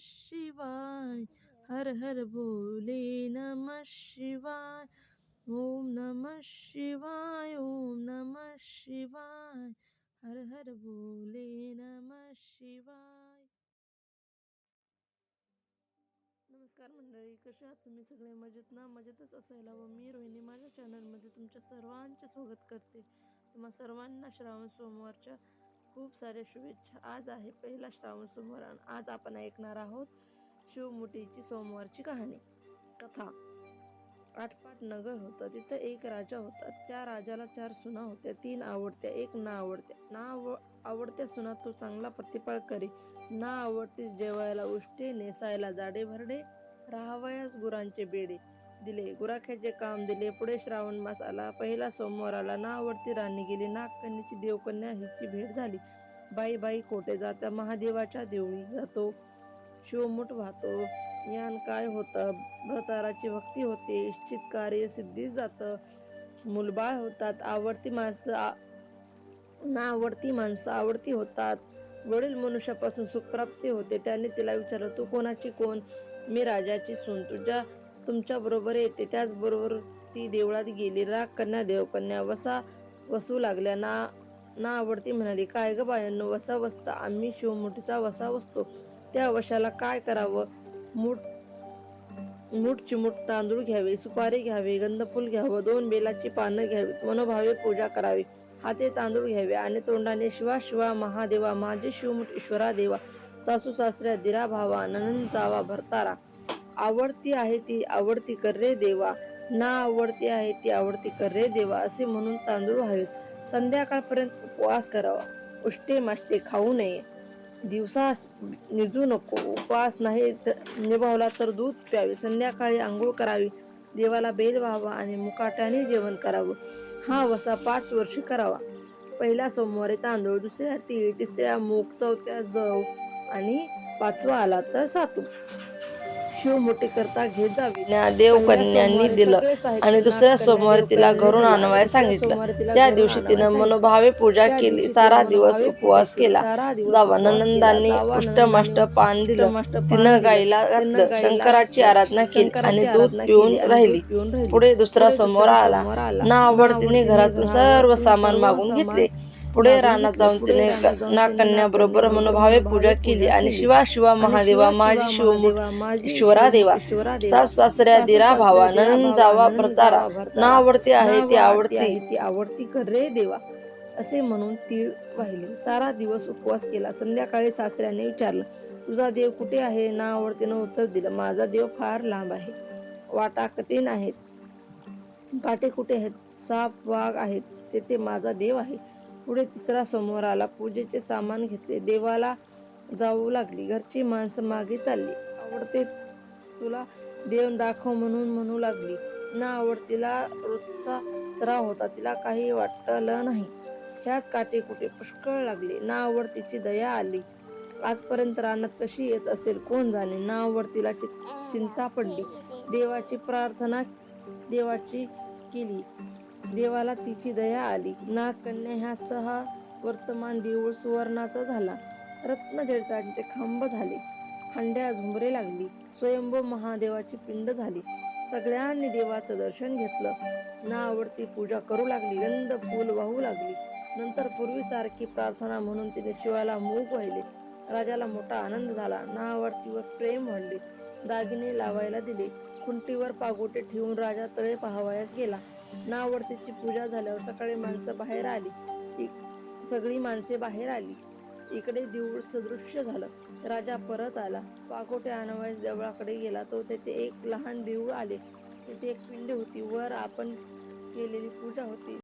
शिवाय हर हर भोले नम शिवाय। ओम नम शिवाय ओम नम शिवाय। हर हर भोले नम शिवाय। नमस्कार मंडळी कशा आहात तुम्ही सगळे? मजेत ना? मजेतच असायला व मी रोहिणी माझ्या चॅनलमध्ये तुमच्या सर्वांचे स्वागत करते. तुम्हा सर्वांना श्रावण सोमवारच्या खूप साऱ्या शुभेच्छा. आज आहे पहिला श्रावण सोमवार आणि आज आपण ऐकणार आहोत शिवमुठीची सोमवारची कहाणी. कथा. आठपाट नगर होतं. तिथं एक राजा होता. त्या राजाला चार सुना होत्या. तीन आवडत्या एक ना आवडत्या. ना आव आवडत्या सुना तो चांगला प्रतिपाळ करी. ना आवडतीस जेवायला उष्टे नेसायला जाडे भरडे राहावयास गुरांचे बेडे. दिले. गुराख्याचे काम दिले. पुढे श्रावण मास आला. पहिला सोमवार आला. ना आवडती राणी गेली. नागकन्याची देवकन्या हिची भेट झाली. बाई बाई कोठे जाता? महादेवाच्या देवळी जातो. शिवमुठ वाहतो. यान काय होतं? भ्रताराची भक्ती होते. इच्छित कार्य सिद्धीच जातं. मुलबाळ होतात. आवडती माणसं ना आवडती माणसं आवडती होतात. वडील मनुष्यापासून सुखप्राप्ती होते. त्याने तिला विचारलं तू कोणाची कोण? मी राजाची सून. तुझ्या तुमच्या बरोबर येते. त्याचबरोबर ती देवळात गेली. राग कन्या देवकन्या वसा वसू लागल्या. ना ना आवडती म्हणाली काय ग बायांनो वसा वसता आम्ही शिवमुठीचा वसा वसतो. त्या वशाला काय करावं? मूठ मूठ चिमूट तांदूळ घ्यावे सुपारी घ्यावे गंधफूल घ्यावं दोन बेलाची पानं घ्यावीत मनोभावे पूजा करावी. हाते तांदूळ घ्यावे आणि तोंडाने शिवा शिवा महादेवा माझे शिवमुठ ईश्वरा देवा सासू सासऱ्या दिरा भावा ननंद जावा भरतारा आवडती आहे ती आवडती कर रे देवा. ना आवडती आहे ती आवडती कर रे देवा असे म्हणून तांदूळ व्हावेत. संध्याकाळपर्यंत उपवास करावा. उष्टे माष्टे खाऊ नये. दिवसा निजू नको. उपवास नाही निभावला तर दूध प्यावे. संध्याकाळी आंघोळ करावी. देवाला बेल व्हावा आणि मुकाट्याने जेवण करावं. हा वसा पाच वर्षे करावा. पहिला सोमवारी तांदूळ दुसऱ्या तीळ तिसऱ्या मूग चौथ्या जव आणि पाचवा आला तर सातू. शिवमुठी करता घेत जावी. देवकन्यांनी दिलं आणि दुसऱ्या सोमवारी तिला घरून आणवायला सांगितलं. त्या दिवशी तिनं मनोभावे पूजा केली सारा दिवस उपवास केला जावा नंदांनी उष्टमाष्ट पान दिलं. तिनं गाईला घातलं शंकराची आराधना केली आणि दूध पिऊन राहिली. पुढे दुसरा सोमवार आला. ना आवडतीने घरातून सर्व सामान मागून घेतले. पुढे रानात जाऊन तिने नागकन्या बरोबर मनोभावे पूजा केली. आणि शिवा शिवा महादेवा माझी शिवमुठ ईश्वरा देवा. सास सासऱ्या दिरा भावा ननंद जावा भरतारा ना आवडती आहे ती आवडती. ती आवडती कर रे देवा. असे म्हणून ती वाहिली सारा दिवस उपवास केला. संध्याकाळी सासऱ्याने विचारलं तुझा देव कुठे आहे? ना आवडतीनं उत्तर दिलं माझा देव फार लांब आहे. वाटा कठीण आहेत. पाटे कुठे आहेत? साप वाघ आहेत. तेथे माझा देव आहे. पुढे तिसरा समोर आला. पूजेचे सामान घेतले. देवाला जाऊ लागली. घरची माणसं मागे चालली. आवडते तुला देव दाखव म्हणून म्हणू लागली. ना आवडतीला रोजचा सराव होता. तिला काही वाटलं नाही. ह्याच काटे कुठे? पुष्कळ लागले. ना आवडतीची दया आली. आजपर्यंत रानात कशी येत असेल? कोण जाणे? ना आवडतीला चि- चिंता पडली. देवाची प्रार्थना देवाची केली. देवाला तिची दया आली. नागकन्या ह्या सहा वर्तमान देऊळ सुवर्णाचा झाला. रत्नजडितांचे खांब झाले. हंड्या झुंबरे लागली. स्वयंभू महादेवाची पिंड झाली. सगळ्यांनी देवाचं दर्शन घेतलं. ना आवडती पूजा करू लागली. गंध फूल वाहू लागली. नंतर पूर्वीसारखी प्रार्थना म्हणून तिने शिवाला मूग वाहिले. राजाला मोठा आनंद झाला. ना आवडतीवर प्रेम म्हणले दागिने लावायला दिले. खुंटीवर पागोटे ठेवून राजा तळे पाहावयास गेला. नावडतीची पूजा झाल्यावर सकाळी माणसं बाहेर आली. सगळी माणसे बाहेर आली. इकडे देऊळ सदृश्य झालं. राजा परत आला. पाकोटे आणवायस देवळाकडे गेला. तो तेथे एक लहान देऊळ आले. तेथे एक पिंड होती. वर आपण केलेली पूजा होती.